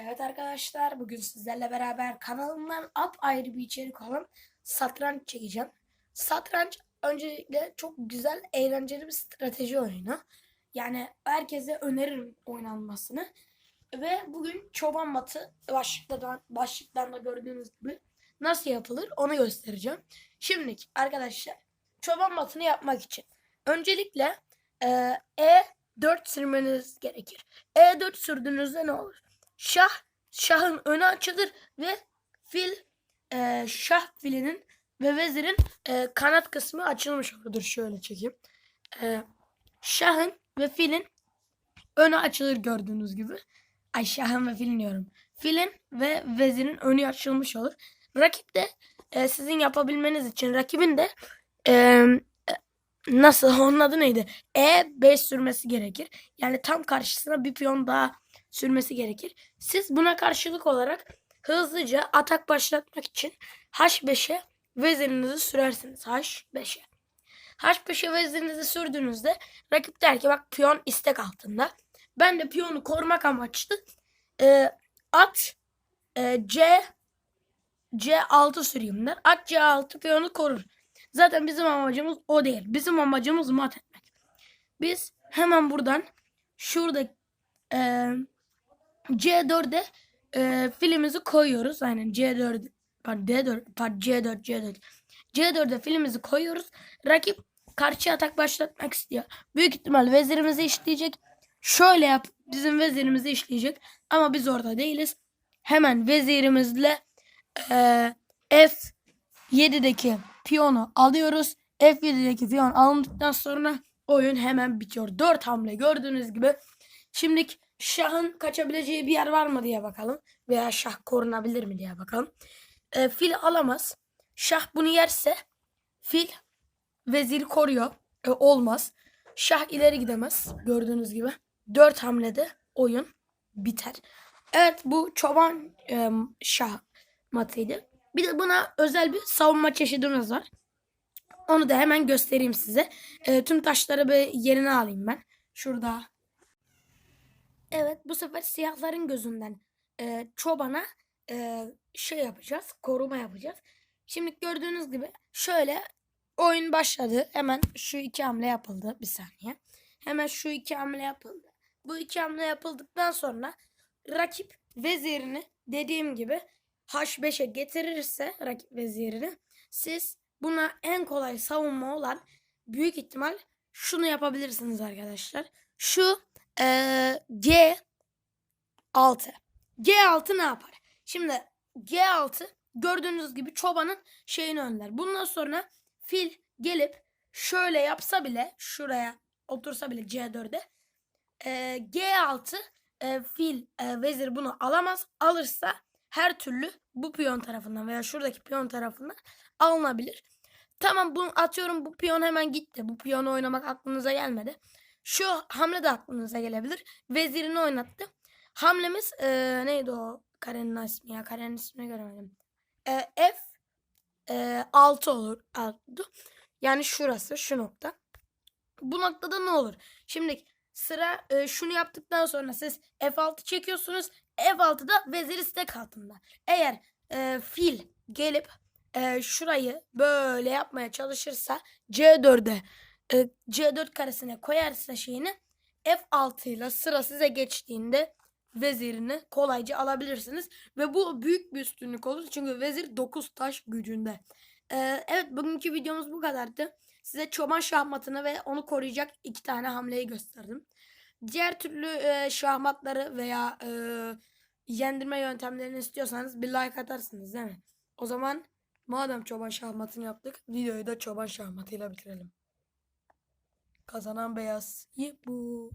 Evet arkadaşlar bugün sizlerle beraber kanalımdan ayrı bir içerik olan satranç çekeceğim. Satranç öncelikle çok güzel eğlenceli bir strateji oyunu. Yani herkese öneririm oynanmasını. Ve bugün çoban matı başlıktan, başlıktan da gördüğünüz gibi nasıl yapılır onu göstereceğim. Şimdi arkadaşlar çoban matını yapmak için öncelikle e, E4 sürmeniz gerekir. E4 sürdüğünüzde ne olur? Şah şahın önü açılır ve fil e, şah filinin ve vezirin e, kanat kısmı açılmış olur. Şöyle çekeyim. E, şahın ve filin önü açılır gördüğünüz gibi. Ay şahın ve filin diyorum. Filin ve vezirin önü açılmış olur. Rakip de e, sizin yapabilmeniz için rakibin de e, nasıl onun adı neydi? E5 sürmesi gerekir. Yani tam karşısına bir piyon daha sürmesi gerekir. Siz buna karşılık olarak hızlıca atak başlatmak için H5'e vezirinizi sürersiniz. H5'e. H5'e vezirinizi sürdüğünüzde rakip der ki bak piyon istek altında. Ben de piyonu korumak amaçlı e, at e, C C6 süreyim der. At C6 piyonu korur. Zaten bizim amacımız o değil. Bizim amacımız mat etmek. Biz hemen buradan şurada e, C4'e e, filimizi koyuyoruz. Aynen C4 pardon D4 pardon C4 C4 C4'e filimizi koyuyoruz. Rakip karşı atak başlatmak istiyor. Büyük ihtimal vezirimizi işleyecek. Şöyle yap bizim vezirimizi işleyecek. Ama biz orada değiliz. Hemen vezirimizle e, F7'deki piyonu alıyoruz. F7'deki piyon alındıktan sonra oyun hemen bitiyor. 4 hamle gördüğünüz gibi. Şimdi şahın kaçabileceği bir yer var mı diye bakalım. Veya şah korunabilir mi diye bakalım. E, fil alamaz. Şah bunu yerse fil veziri koruyor. E, olmaz. Şah ileri gidemez. Gördüğünüz gibi. 4 hamlede oyun biter. Evet bu çoban e, şah matıydı. Bir de buna özel bir savunma çeşidimiz var. Onu da hemen göstereyim size. E, tüm taşları bir yerine alayım ben. Şurada. Evet bu sefer siyahların gözünden e, çobana e, şey yapacağız. Koruma yapacağız. Şimdi gördüğünüz gibi şöyle oyun başladı. Hemen şu iki hamle yapıldı. Bir saniye. Hemen şu iki hamle yapıldı. Bu iki hamle yapıldıktan sonra rakip vezirini dediğim gibi H5'e getirirse rakip vezirini siz buna en kolay savunma olan büyük ihtimal şunu yapabilirsiniz arkadaşlar. Şu eee, G6. G6 ne yapar? Şimdi G6 gördüğünüz gibi çobanın şeyini önler. Bundan sonra fil gelip şöyle yapsa bile şuraya otursa bile C4'e eee, G6 e, fil e, vezir bunu alamaz. Alırsa her türlü bu piyon tarafından veya şuradaki piyon tarafından alınabilir. Tamam bunu atıyorum bu piyon hemen gitti. Bu piyonu oynamak aklınıza gelmedi. Şu hamle de aklınıza gelebilir. Vezirini oynattı. Hamlemiz e, neydi o karenin ismi ya? Karenin ismini göremedim. E, F e, 6 olur. 6. Yani şurası şu nokta. Bu noktada ne olur? Şimdi sıra e, şunu yaptıktan sonra siz F6 çekiyorsunuz. F6'da vezir istek altında. Eğer e, fil gelip e, şurayı böyle yapmaya çalışırsa C4'e e, C4 karesine koyarsa şeyini F6 ile sıra size geçtiğinde vezirini kolayca alabilirsiniz. Ve bu büyük bir üstünlük olur. Çünkü vezir 9 taş gücünde. E, evet bugünkü videomuz bu kadardı. Size çoban şahmatını ve onu koruyacak iki tane hamleyi gösterdim. Diğer türlü e, şahmatları veya e, yendirme yöntemlerini istiyorsanız bir like atarsınız değil mi? O zaman madem çoban şahmatını yaptık videoyu da çoban şahmatıyla bitirelim. Kazanan beyaz. bu.